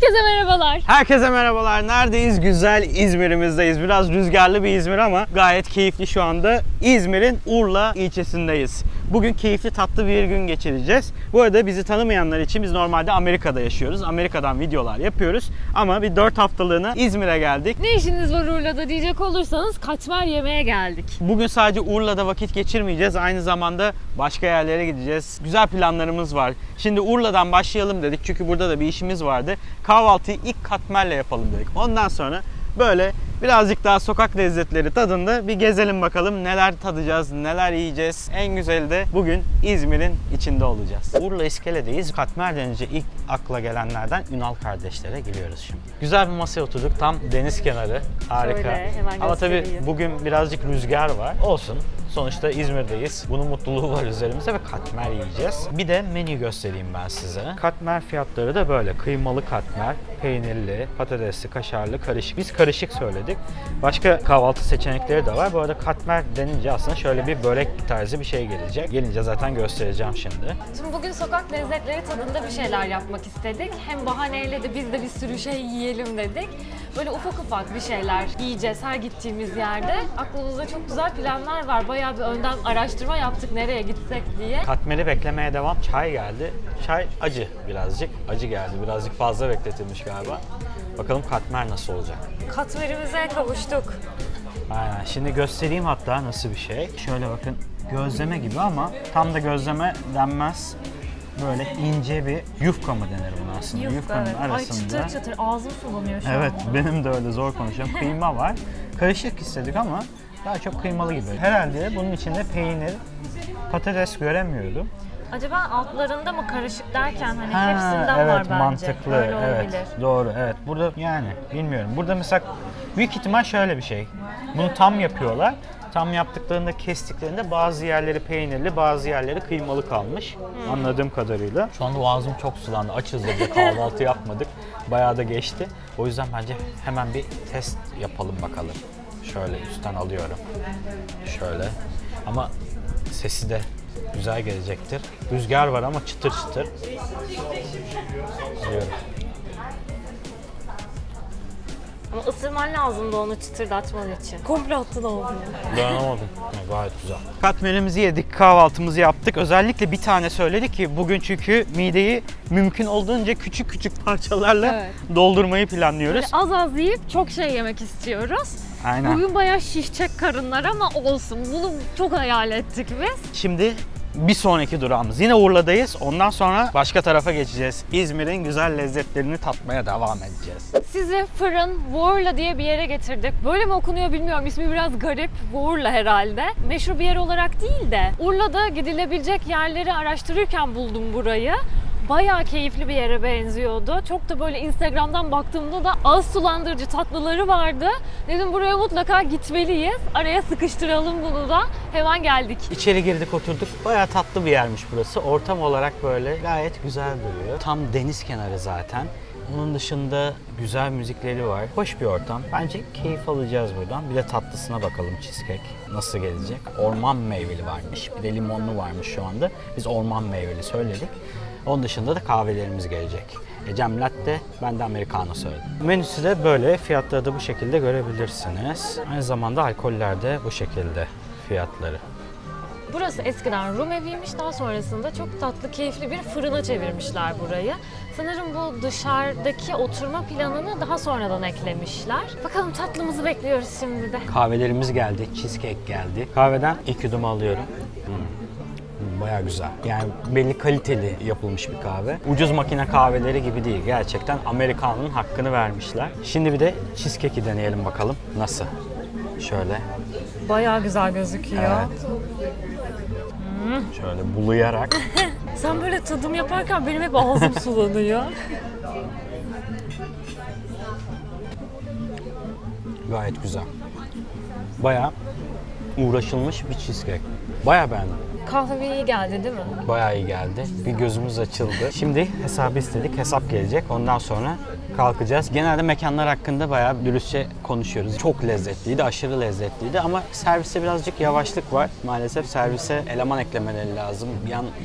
Herkese merhabalar. Herkese merhabalar. Neredeyiz? Güzel İzmir'imizdeyiz. Biraz rüzgarlı bir İzmir ama gayet keyifli şu anda. İzmir'in Urla ilçesindeyiz. Bugün keyifli tatlı bir gün geçireceğiz. Bu arada bizi tanımayanlar için biz normalde Amerika'da yaşıyoruz. Amerika'dan videolar yapıyoruz. Ama bir 4 haftalığına İzmir'e geldik. Ne işiniz var Urla'da diyecek olursanız kaçmer yemeğe geldik. Bugün sadece Urla'da vakit geçirmeyeceğiz. Aynı zamanda başka yerlere gideceğiz. Güzel planlarımız var. Şimdi Urla'dan başlayalım dedik. Çünkü burada da bir işimiz vardı. Kahvaltıyı ilk katmerle yapalım dedik. Ondan sonra böyle birazcık daha sokak lezzetleri tadında bir gezelim bakalım. Neler tadacağız, neler yiyeceğiz. En güzeli de bugün İzmir'in içinde olacağız. Urla İskele'deyiz. Katmer denince ilk akla gelenlerden Ünal kardeşlere geliyoruz şimdi. Güzel bir masaya oturduk. Tam deniz kenarı. Harika. Şöyle hemen Ama tabii. Bugün birazcık rüzgar var. Olsun. Sonuçta İzmir'deyiz. Bunun mutluluğu var üzerimizde ve katmer yiyeceğiz. Bir de menü göstereyim ben size. Katmer fiyatları da böyle. Kıymalı katmer, peynirli, patatesli, kaşarlı, karışık. Biz karışık söyledik. Başka kahvaltı seçenekleri de var. Bu arada katmer denince aslında şöyle bir börek tarzı bir şey gelecek. Gelince zaten göstereceğim şimdi. Şimdi bugün sokak lezzetleri tadında bir şeyler yapmak istedik. Hem bahaneyle de biz de bir sürü şey yiyelim dedik. Böyle ufak ufak bir şeyler yiyeceğiz her gittiğimiz yerde. Aklımızda çok güzel planlar var. Bayağı bir önden araştırma yaptık nereye gitsek diye. Katmeri beklemeye devam. Çay geldi. Çay acı birazcık. Acı geldi. Birazcık fazla bekletilmiş galiba. Bakalım katmer nasıl olacak. Katmerimize kavuştuk. Aynen. Şimdi göstereyim hatta nasıl bir şey. Şöyle bakın gözleme gibi ama tam da gözleme denmez. Böyle ince bir yufka mı denir buna aslında? Yufkanın Ay arasında. çıtır çıtır ağzım sulanıyor şu Evet anda. benim de öyle zor konuşuyorum. Kıyma var. Karışık istedik ama daha çok kıymalı gibi. Herhalde bunun içinde peynir, patates göremiyorum. Acaba altlarında mı karışık derken hani Ha, hepsinden evet, var bence. mantıklı. Öyle evet, olabilir. doğru. Evet. Burada yani bilmiyorum. Burada mesela büyük ihtimal şöyle bir şey. Bunu tam yapıyorlar. Tam yaptıklarında kestiklerinde bazı yerleri peynirli, bazı yerleri kıymalı kalmış. Hmm. Anladığım kadarıyla. Şu anda boğazım çok sulandı. Açız da kahvaltı yapmadık. Bayağı da geçti. O yüzden bence hemen bir test yapalım bakalım. Şöyle üstten alıyorum. Şöyle. Ama sesi de güzel gelecektir. Rüzgar var ama çıtır çıtır. Alıyorum. Ama ısırman lazımdı onu çıtırdatman için. Komple attın ağzını. Dayanamadım. Gayet güzel. Katmerimizi yedik, kahvaltımızı yaptık. Özellikle bir tane söyledik ki bugün çünkü mideyi mümkün olduğunca küçük küçük parçalarla Evet. doldurmayı planlıyoruz. Az az yiyip çok şey yemek istiyoruz. Aynen. Bugün bayağı şişecek karınlar ama olsun. Bunu çok hayal ettik biz. Şimdi bir sonraki durağımız. Yine Urla'dayız. Ondan sonra başka tarafa geçeceğiz. İzmir'in güzel lezzetlerini tatmaya devam edeceğiz. Sizi fırın Vorla diye bir yere getirdik. Böyle mi okunuyor bilmiyorum. İsmi biraz garip. Vorla herhalde. Meşhur bir yer olarak değil de Urla'da gidilebilecek yerleri araştırırken buldum burayı. Bayağı keyifli bir yere benziyordu. Çok da böyle Instagram'dan baktığımda da ağız sulandırıcı tatlıları vardı. Dedim buraya mutlaka gitmeliyiz. Araya sıkıştıralım bunu da. Hemen geldik. İçeri girdik oturduk. Bayağı tatlı bir yermiş burası. Ortam olarak böyle gayet güzel duruyor. Tam deniz kenarı zaten. Onun dışında güzel müzikleri var. Hoş bir ortam. Bence keyif alacağız buradan. Bir de tatlısına bakalım cheesecake nasıl gelecek. Orman meyveli varmış. Bir de limonlu varmış şu anda. Biz orman meyveli söyledik. Onun dışında da kahvelerimiz gelecek. Ecem latte, ben de americano söyledim. Menüsü de böyle, fiyatları da bu şekilde görebilirsiniz. Aynı zamanda alkoller de bu şekilde fiyatları. Burası eskiden Rum eviymiş. Daha sonrasında çok tatlı, keyifli bir fırına çevirmişler burayı. Sanırım bu dışarıdaki oturma planını daha sonradan eklemişler. Bakalım tatlımızı bekliyoruz şimdi de. Kahvelerimiz geldi, cheesecake geldi. Kahveden ilk yudum alıyorum. Hmm. Hmm, Bayağı güzel. Yani belli kaliteli yapılmış bir kahve. Ucuz makine kahveleri gibi değil. Gerçekten Amerikan'ın hakkını vermişler. Şimdi bir de cheesecake'i deneyelim bakalım. Nasıl? Şöyle. Bayağı güzel gözüküyor. Evet. Şöyle bulayarak. Sen böyle tadım yaparken benim hep ağzım sulanıyor. Gayet güzel. Bayağı uğraşılmış bir cheesecake. Bayağı beğendim. Kahve iyi geldi değil mi? Bayağı iyi geldi. Bir gözümüz açıldı. Şimdi hesabı istedik. Hesap gelecek. Ondan sonra kalkacağız. Genelde mekanlar hakkında bayağı dürüstçe konuşuyoruz. Çok lezzetliydi, aşırı lezzetliydi ama serviste birazcık yavaşlık var. Maalesef servise eleman eklemeleri lazım.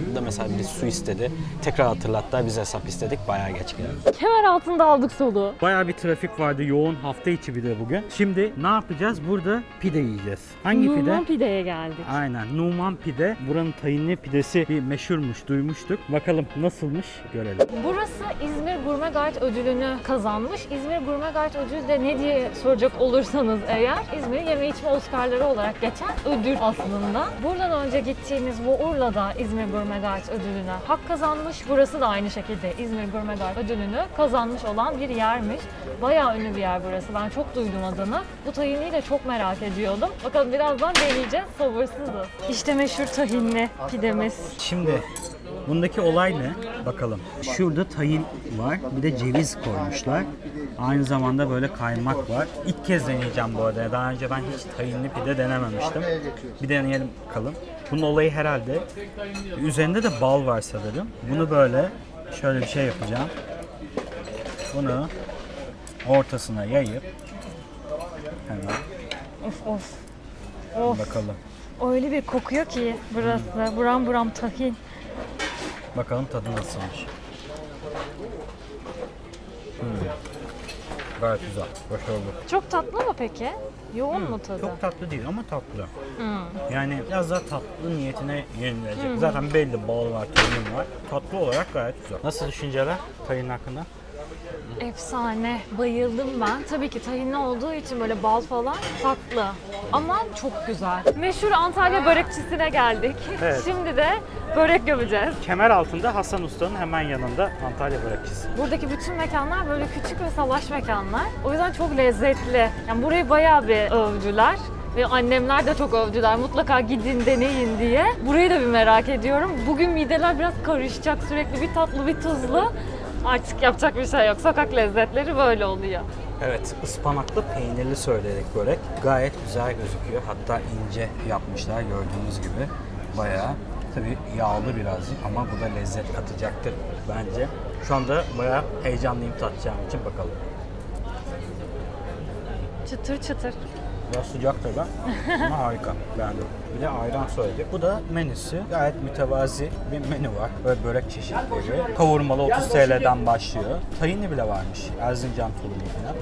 Anda mesela biri su istedi. Tekrar hatırlattılar, biz hesap istedik. Bayağı geç geldik. Kemer altında aldık solu. Bayağı bir trafik vardı. Yoğun hafta içi bir de bugün. Şimdi ne yapacağız? Burada pide yiyeceğiz. Hangi pide? Numan pideye geldik. Aynen. Numan pide. Buranın tayinli pidesi bir meşhurmuş, duymuştuk. Bakalım nasılmış görelim. Burası İzmir Gurme Guide ödülünü kazanmış. İzmir Gurme Guide ödülü de ne diye soracak olursanız eğer İzmir yeme içme Oscar'ları olarak geçen ödül aslında. Buradan önce gittiğimiz bu Urla'da İzmir Gurme Guide ödülüne hak kazanmış. Burası da aynı şekilde İzmir Gurme Guide ödülünü kazanmış olan bir yermiş. Bayağı ünlü bir yer burası. Ben çok duydum adını. Bu tahinliyi de çok merak ediyordum. Bakalım birazdan deneyeceğiz. Sabırsızız. İşte meşhur tahinli pidemiz. Şimdi bundaki olay ne? Bakalım. Şurada tayin var. Bir de ceviz koymuşlar. Aynı zamanda böyle kaymak var. İlk kez deneyeceğim bu arada. Daha önce ben hiç tayinli pide denememiştim. Bir deneyelim bakalım. Bunun olayı herhalde üzerinde de bal var sanırım. Bunu böyle şöyle bir şey yapacağım. Bunu ortasına yayıp hemen Of of. Of. bakalım. Öyle bir kokuyor ki burası. Buram buram tahin. Bakalım tadı nasılmış. Hmm. Gayet güzel. Başarılı. Çok tatlı mı peki? Yoğun mu tadı? Çok tatlı değil ama tatlı. Hmm. Yani biraz daha tatlı niyetine yenilecek. Zaten belli bal var, tayin var. Tatlı olarak gayet güzel. Nasıl düşünceler tayin hakkında? Efsane. Bayıldım ben. Tabii ki tahinli olduğu için böyle bal falan tatlı. Ama çok güzel. Meşhur Antalya börekçisine geldik. Evet. Şimdi de börek gömeceğiz. Kemer altında Hasan Usta'nın hemen yanında Antalya börekçisi. Buradaki bütün mekanlar böyle küçük ve salaş mekanlar. O yüzden çok lezzetli. Yani burayı bayağı bir övdüler. Ve annemler de çok övdüler. Mutlaka gidin deneyin diye. Burayı da bir merak ediyorum. Bugün mideler biraz karışacak. Sürekli bir tatlı bir tuzlu. Artık yapacak bir şey yok. Sokak lezzetleri böyle oluyor. Evet, ıspanaklı peynirli söyledik börek. Gayet güzel gözüküyor. Hatta ince yapmışlar gördüğünüz gibi. Bayağı tabii yağlı birazcık ama bu da lezzet katacaktır bence. Şu anda bayağı heyecanlıyım tatacağım için bakalım. Çıtır çıtır. Biraz sıcak tabii ama harika. Beğendim. Bir de ayran söyledik. Bu da menüsü. Gayet mütevazi bir menü var. Böyle börek çeşitleri. Kavurmalı 30 TL'den başlıyor. Tayini bile varmış. Erzincan tulumu falan.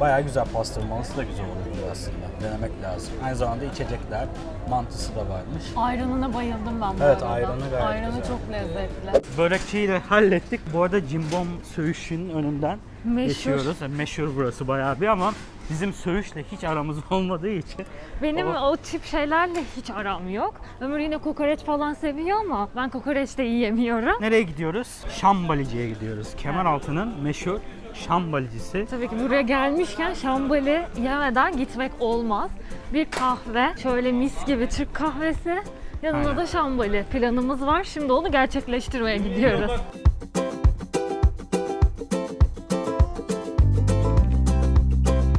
Bayağı güzel pastırmalısı da güzel oluyor aslında. Denemek lazım. Aynı zamanda içecekler, mantısı da varmış. Ayranına bayıldım ben bu Evet, arada. ayranı gayet Ayranı güzel. çok lezzetli. Börekçiyi de hallettik. Bu arada Cimbom Söğüşü'nün önünden Meşhur. geçiyoruz. Yani meşhur burası bayağı bir ama bizim söğüşle hiç aramız olmadığı için Benim O- o tip şeylerle hiç aram yok. Ömür yine kokoreç falan seviyor ama ben kokoreç de yiyemiyorum. Nereye gidiyoruz? Şambalici'ye gidiyoruz. Kemeraltı'nın meşhur Şambalicisi. Tabii ki buraya gelmişken şambali yemeden gitmek olmaz. Bir kahve, şöyle mis gibi Türk kahvesi. Yanına Aynen. da şambali planımız var. Şimdi onu gerçekleştirmeye gidiyoruz.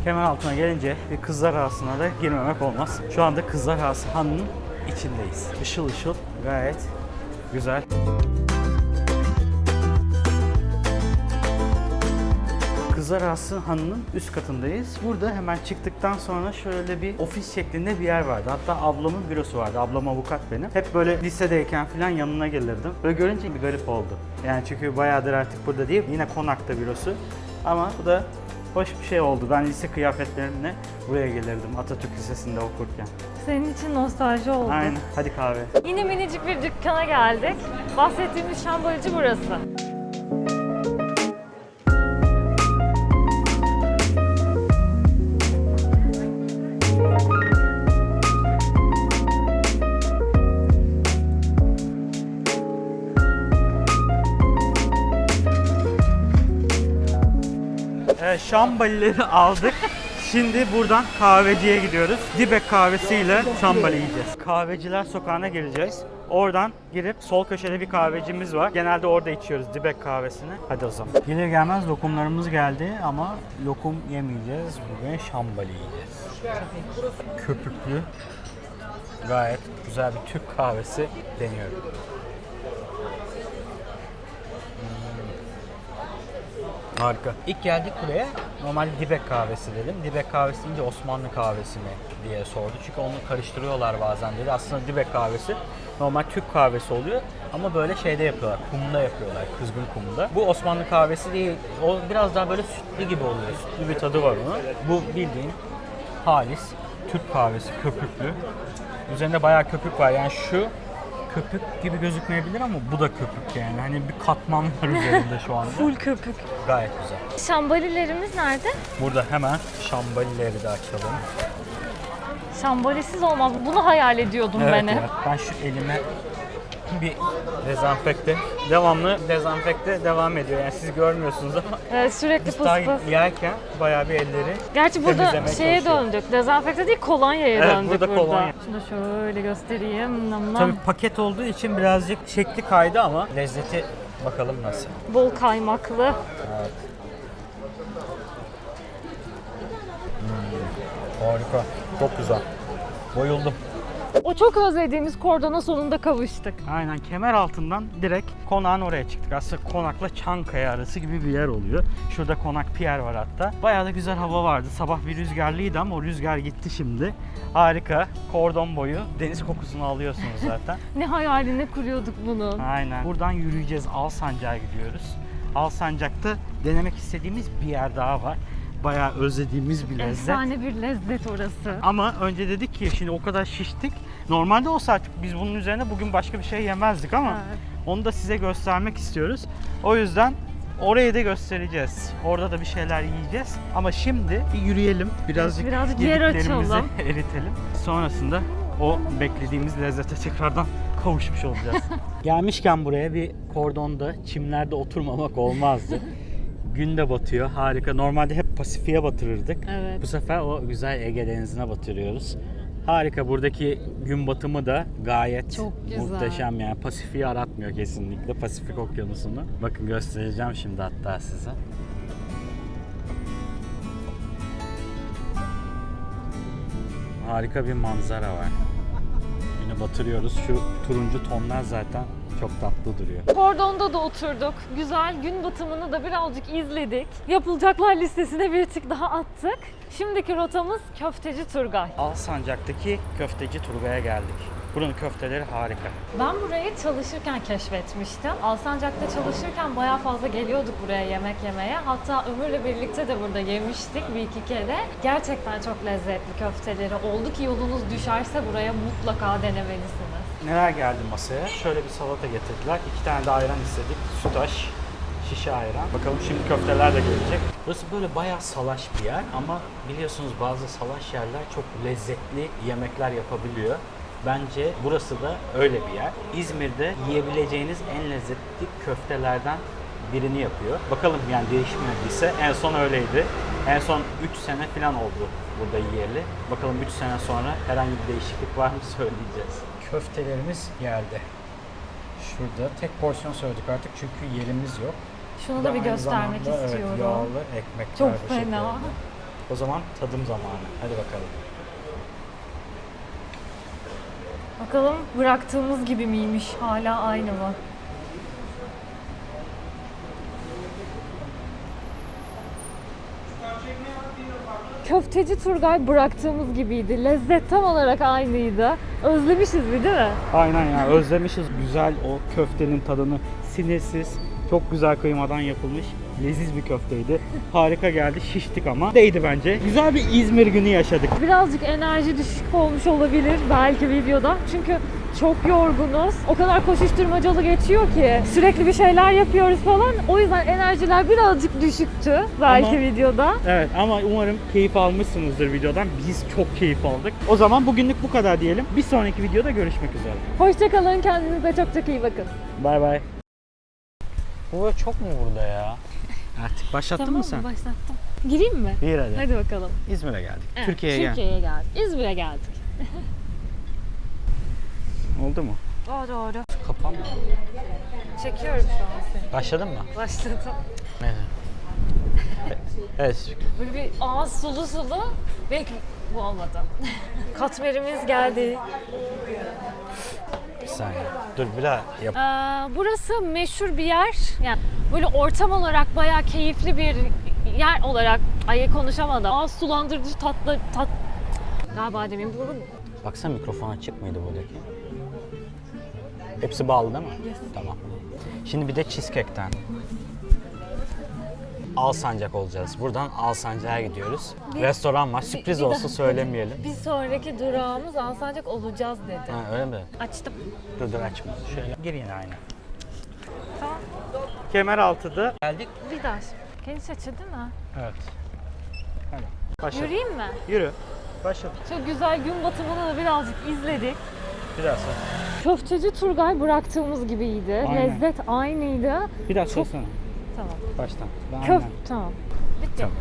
Kemeraltı'na gelince bir kızlar arasına da girmemek olmaz. Şu anda kızlar arası hanının içindeyiz. Işıl ışıl gayet güzel. Kızlar Arası Hanı'nın üst katındayız. Burada hemen çıktıktan sonra şöyle bir ofis şeklinde bir yer vardı. Hatta ablamın bürosu vardı. Ablam avukat benim. Hep böyle lisedeyken falan yanına gelirdim. Böyle görünce bir garip oldu. Yani çünkü bayağıdır artık burada değil. Yine konakta bürosu. Ama bu da hoş bir şey oldu. Ben lise kıyafetlerimle buraya gelirdim Atatürk Lisesi'nde okurken. Senin için nostalji oldu. Aynen. Hadi kahve. Yine minicik bir dükkana geldik. Bahsettiğimiz şambalici burası. Evet, şambalileri aldık. Şimdi buradan kahveciye gidiyoruz. Dibek kahvesiyle şambali yiyeceğiz. Kahveciler sokağına gireceğiz. Oradan girip sol köşede bir kahvecimiz var. Genelde orada içiyoruz Dibek kahvesini. Hadi o zaman. Gelir gelmez lokumlarımız geldi ama lokum yemeyeceğiz. Bugün şambali yiyeceğiz. Köpüklü. Gayet güzel bir Türk kahvesi deniyorum. Harika. İlk geldik buraya. Normalde Dibek kahvesi dedim. Dibek kahvesi deyince Osmanlı kahvesi mi diye sordu. Çünkü onu karıştırıyorlar bazen dedi. Aslında Dibek kahvesi normal Türk kahvesi oluyor. Ama böyle şeyde yapıyorlar. Kumda yapıyorlar. Kızgın kumda. Bu Osmanlı kahvesi değil. O biraz daha böyle sütlü gibi oluyor. Sütlü bir tadı var onun. Bu bildiğin halis Türk kahvesi köpüklü. Üzerinde bayağı köpük var. Yani şu köpük gibi gözükmeyebilir ama bu da köpük yani. Hani bir katman var üzerinde şu anda. Full köpük. Gayet güzel. Şambalilerimiz nerede? Burada hemen şambalileri de açalım. Şambalisiz olmaz. Bunu hayal ediyordum ben hep. evet. Ben şu elime bir dezenfekte, devamlı dezenfekte devam ediyor. Yani siz görmüyorsunuz ama Evet, sürekli biz pıs daha yerken bayağı bir elleri Gerçi burada temizlemeye şeye çalışıyor. döndük. Dezenfekte değil kolonyaya Evet, döndük burada burada. kolonya. Şunu da şöyle göstereyim. Nam nam. Tabii paket olduğu için birazcık şekli kaydı ama lezzeti bakalım nasıl. Bol kaymaklı. Hmm, harika. Çok güzel. Bayıldım. O çok özlediğimiz kordona sonunda kavuştuk. Aynen kemer altından direkt konağın oraya çıktık. Aslında konakla Çankaya arası gibi bir yer oluyor. Şurada konak pier var hatta. Bayağı da güzel hava vardı. Sabah bir rüzgarlıydı ama o rüzgar gitti şimdi. Harika. Kordon boyu deniz kokusunu alıyorsunuz zaten. Ne hayalini kuruyorduk bunun. Aynen. Buradan yürüyeceğiz. Alsancak'a gidiyoruz. Alsancak'ta denemek istediğimiz bir yer daha var. Bayağı özlediğimiz bir lezzet. Efsane bir lezzet orası. Ama önce dedik ki şimdi o kadar şiştik. Normalde olsa artık biz bunun üzerine bugün başka bir şey yemezdik ama Evet. onu da size göstermek istiyoruz. O yüzden orayı da göstereceğiz. Orada da bir şeyler yiyeceğiz. Ama şimdi bir yürüyelim. Birazcık, Birazcık yer açalım. eritelim. Sonrasında o beklediğimiz lezzete tekrardan kavuşmuş olacağız. Gelmişken buraya bir kordonda, çimlerde oturmamak olmazdı. Gün de batıyor. Harika. Normalde hep Pasifik'e batırırdık. Evet. Bu sefer o güzel Ege Denizi'ne batırıyoruz. Harika. Buradaki gün batımı da gayet Çok güzel. muhteşem yani. Pasifik'i aratmıyor kesinlikle. Pasifik Okyanusu'nu. Bakın göstereceğim şimdi hatta size. Harika bir manzara var. Yine batırıyoruz. Şu turuncu tonlar zaten çok tatlı duruyor. Kordonda da oturduk. Güzel gün batımını da birazcık izledik. Yapılacaklar listesine bir tık daha attık. Şimdiki rotamız Köfteci Turgay. Alsancak'taki köfteci Turgay'a geldik. Buranın köfteleri harika. Ben burayı çalışırken keşfetmiştim. Alsancak'ta çalışırken bayağı fazla geliyorduk buraya yemek yemeye. Hatta Ömür'le birlikte de burada yemiştik bir iki kere. Gerçekten çok lezzetli köfteleri. Oldu ki yolunuz düşerse buraya mutlaka denemelisiniz. Neler geldi masaya? Şöyle bir salata getirdiler. İki tane de ayran istedik. Sütaş, şişe ayran. Bakalım şimdi köfteler de gelecek. Burası böyle bayağı salaş bir yer ama biliyorsunuz bazı salaş yerler çok lezzetli yemekler yapabiliyor. Bence burası da öyle bir yer. İzmir'de yiyebileceğiniz en lezzetli köftelerden birini yapıyor. Bakalım yani değişmediyse en son öyleydi. En son 3 sene falan oldu burada yiyeli. Bakalım 3 sene sonra herhangi bir değişiklik var mı söyleyeceğiz. Köftelerimiz geldi. Şurada tek porsiyon söyledik artık çünkü yerimiz yok. Şunu da bir göstermek zamanda, evet, istiyorum. yağlı ekmekler Çok fena. O zaman tadım zamanı. Hadi bakalım. Bakalım bıraktığımız gibi miymiş? Hala aynı mı? Köfteci Turgay bıraktığımız gibiydi. Lezzet tam olarak aynıydı. Özlemişiz bir değil mi? Aynen ya özlemişiz güzel o köftenin tadını sinirsiz çok güzel kıymadan yapılmış leziz bir köfteydi. Harika geldi şiştik ama değdi bence. Güzel bir İzmir günü yaşadık. Birazcık enerji düşük olmuş olabilir belki videoda. Çünkü çok yorgunuz. O kadar koşuşturmacalı geçiyor ki. Sürekli bir şeyler yapıyoruz falan. O yüzden enerjiler birazcık düşüktü belki Ama- videoda. Evet ama umarım keyif almışsınızdır videodan. Biz çok keyif aldık. O zaman bugünlük bu kadar diyelim. Bir sonraki videoda görüşmek üzere. Hoşçakalın. Kendinize çok çok iyi bakın. Bay bay. Bu böyle çok mu burada ya? Artık başlattın mı sen? Başlattım. Gireyim mi? Bir hadi. Hadi bakalım. İzmir'e geldik. Evet, Türkiye'ye geldik. Türkiye'ye geldik. İzmir'e geldik. Oldu mu? Doğru doğru. Kapanma. Çekiyorum şu an seni. Başladın mı? Başladım. Evet. Evet. Böyle bir ağız sulu sulu. Belki bu olmadı. Katmerimiz geldi. Bir saniye. Dur bir daha yap. Ee, burası meşhur bir yer. Yani Böyle ortam olarak bayağı keyifli bir yer olarak ay konuşamadım. Ağız sulandırıcı tatlı tat Galiba demin bu Baksana mikrofon açık mıydı buradaki? Hepsi bağlı değil mi? Yes. Tamam. Şimdi bir de cheesecake'ten. Alsancak olacağız. Buradan Alsancak'a gidiyoruz. Bir- Restoran var. Sürpriz bir olsun dakika. söylemeyelim. bir sonraki durağımız Alsancak olacağız dedi. Ha, öyle mi? Açtım. Dur dur açma. Şöyle gir yine aynı. Tamam. Kemeraltı'da geldik. Bir daha. Geniş açı değil mi? Evet. Hadi. Başla. Yürüyeyim mi? Yürü. Başla. Çok güzel gün batımını da birazcık izledik. Biraz sonra. Köfteci Turgay bıraktığımız gibiydi. Aynen. Lezzet aynıydı. Bir daha Çok- söylesene. Tamam. Baştan. Ben Köf tamam. Bitti. Tamam.